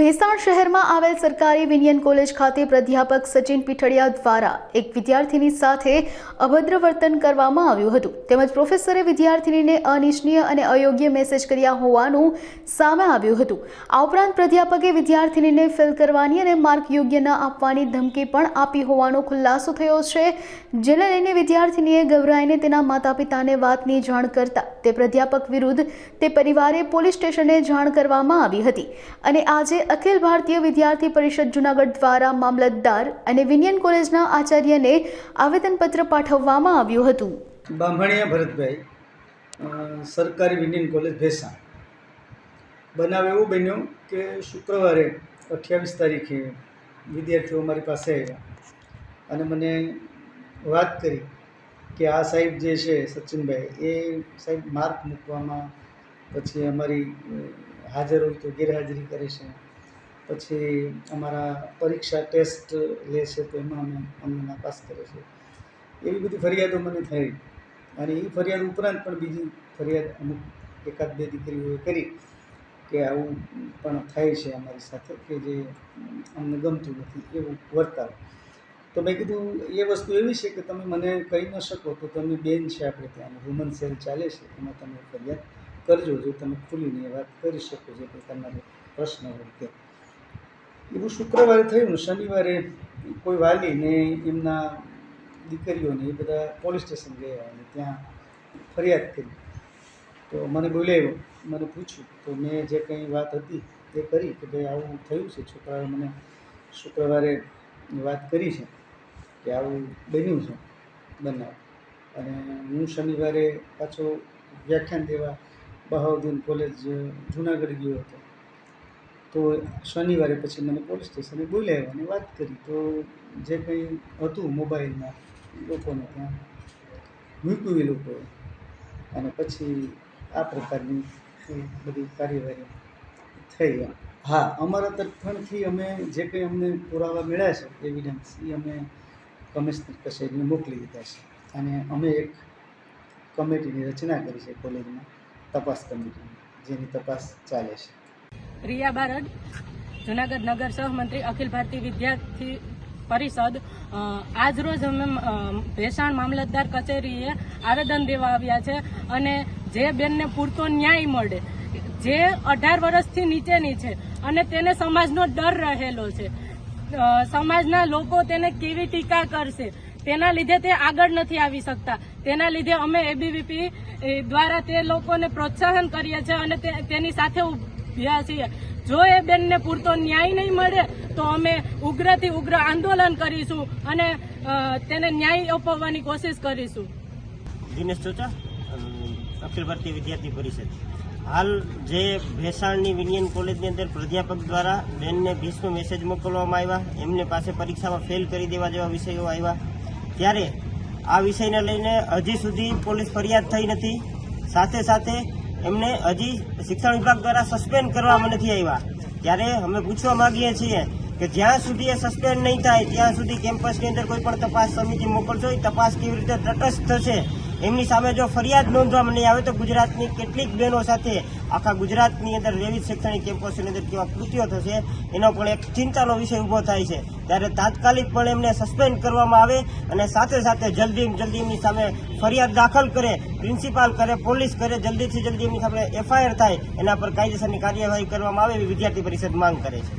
ભેસાણ શહેરમાં આવેલ સરકારી વિનિયન કોલેજ ખાતે પ્રાધ્યાપક સચિન પીઠડિયા દ્વારા એક વિદ્યાર્થીની સાથે અભદ્ર વર્તન કરવામાં આવ્યું હતું. તેમજ પ્રોફેસરે વિદ્યાર્થીનીને અનિચ્છનીય અને અયોગ્ય મેસેજ કર્યા હોવાનું સામે આવ્યું હતું. આ ઉપરાંત પ્રાધ્યાપકે વિદ્યાર્થીનીને ફેલ કરવાની અને માર્ક યોગ્ય ન આપવાની ધમકી પણ આપી હોવાનો ખુલાસો થયો છે, જેને લઈને વિદ્યાર્થીનીએ ગભરાઈને તેના માતા પિતાને વાતની જાણ કરતા તે પ્રાધ્યાપક વિરુદ્ધ તે પરિવારે પોલીસ સ્ટેશને જાણ કરવામાં આવી હતી. અને આજે અખિલ ભારતીય વિદ્યાર્થી પરિષદ જુનાગઢ દ્વારા મામલતદાર અને વિનિયન કોલેજના આચાર્યને આવેદનપત્ર પાઠવવામાં આવ્યું હતું. બાંભણિયા ભરતભાઈ સરકારી વિનિયન કોલેજ ભેસા બનાવ એવું બન્યું કે શુક્રવારે અઠ્યાવીસ તારીખે વિદ્યાર્થીઓ મારી પાસે આવ્યા અને મને વાત કરી કે આ સાહેબ જે છે સચિનભાઈ, એ સાહેબ માર્ક મૂકવામાં પછી અમારી હાજર હોય તો ગેરહાજરી કરે છે. પછી અમારા પરીક્ષા ટેસ્ટ લે છે તો એમાં અમે અમને નાપાસ કરે છે. એવી બધી ફરિયાદો મને થઈ. અને એ ફરિયાદ ઉપરાંત પણ બીજી ફરિયાદ અમુક એકાદ બે દીકરીઓએ કરી કે આવું પણ થાય છે અમારી સાથે કે જે અમને ગમતું નથી એવું વર્તાવ. તો મેં કીધું, એ વસ્તુ એવી છે કે તમે મને કહી ન શકો તો તમે બેન છે આપણે ત્યાં. વુમન સેલ ચાલે છે. એમાં તમે ફરિયાદ કરજો. જો તમે ખુલીને વાત કરી શકો, જે કે તમારો પ્રશ્ન હોય કે એવું શુક્રવારે થયું શનિવારે કોઈ વાલીને એમના દીકરીઓને એ બધા પોલીસ સ્ટેશન ગયા અને ત્યાં ફરિયાદ કરી. તો મને બોલાવ્યો, મને પૂછ્યું, તો મેં જે કંઈ વાત હતી તે કરી કે ભાઈ આવું થયું છે છોકરાએ મને શુક્રવારે વાત કરી છે કે આવું બન્યું છે બનાવ અને હું શનિવારે પાછો વ્યાખ્યાન દેવા બહાઉદ્દીન કોલેજ જુનાગઢ ગયો હતો. તો શનિવારે પછી મને પોલીસ સ્ટેશને બોલાવ્યા અને વાત કરી. તો જે કંઈ હતું મોબાઈલમાં લોકોને ત્યાં મૂક્યું એ લોકોએ અને પછી આ પ્રકારની બધી કાર્યવાહી થઈ એમ. હા, અમારા તરફથી અમે જે કંઈ અમને પુરાવા મળ્યા છે એવિડન્સ એ અમે કમિશનર કચેરીને મોકલી દીધા છે. અને અમે એક કમિટીની રચના કરી છે કોલેજમાં તપાસ કમિટીની, જેની તપાસ ચાલે છે. રિયા બારડ, જુનાગઢ નગર સહમંત્રી અખિલ ભારતીય વિદ્યાર્થી પરિષદ આજરોજ અમે ભેસાણ મામલતદાર કચેરીએ આવેદન દેવા આવ્યા છે અને જે બેનને પૂરતો ન્યાય મળે, જે અઢાર વર્ષથી નીચેની છે અને તેને સમાજનો ડર રહેલો છે સમાજના લોકો તેને કેવી ટીકા કરશે, તેના લીધે તે આગળ નથી આવી શકતા, તેના લીધે અમે એબીવીપી દ્વારા તે લોકોને પ્રોત્સાહન કરીએ છીએ અને તેની સાથે ઉભ્યા છીએ. જો એ બેનને પૂરતો ન્યાય નહીં મળે, તો અમે ઉગ્રથી ઉગ્ર આંદોલન કરીશું અને તેને ન્યાય અપાવવાની કોશિશ કરીશું. દિનેશ ચોચા અખિલ ભારતીય વિદ્યાર્થી પરિષદ. હાલ જે ભેસાણની વિનિયન કોલેજની અંદર પ્રાધ્યાપક દ્વારા બેનને ભીષ્મ મેસેજ મોકલવામાં આવ્યા, એમને પાસે પરીક્ષામાં ફેલ કરી દેવા જેવા વિષયો આવ્યા. ત્યારે આ વિષયને લઈને હજી સુધી પોલીસ ફરિયાદ થઈ નથી. સાથે સાથે એમને હજી શિક્ષણ વિભાગ દ્વારા સસ્પેન્ડ કરવામાં નથી આવ્યા. ત્યારે અમે પૂછવા માંગીએ છીએ કે જ્યાં સુધી એ સસ્પેન્ડ નહીં થાય, ત્યાં સુધી કેમ્પસની અંદર કોઈ પણ તપાસ સમિતિ મોકલશો, એ તપાસ કેવી રીતે તટસ્થ થશે? એમની સામે જો ફરિયાદ નોંધવામાં નહીં આવે તો ગુજરાતની કેટલીક બહેનો સાથે આખા ગુજરાતની અંદર વિવિધ શૈક્ષણિક કેમ્પસની અંદર કેવા કૃત્યો થશે, એનો પણ એક ચિંતાનો વિષય ઊભો થાય છે. ત્યારે તાત્કાલિક પણ એમને સસ્પેન્ડ કરવામાં આવે અને સાથે સાથે જલ્દી જલ્દી એમની સામે ફરિયાદ દાખલ કરે, પ્રિન્સિપાલ કરે, પોલીસ કરે, જલ્દીથી જલ્દી એમની સામે એફઆઈઆર થાય, એના પર કાયદેસરની કાર્યવાહી કરવામાં આવે એવી વિદ્યાર્થી પરિષદ માંગ કરે છે.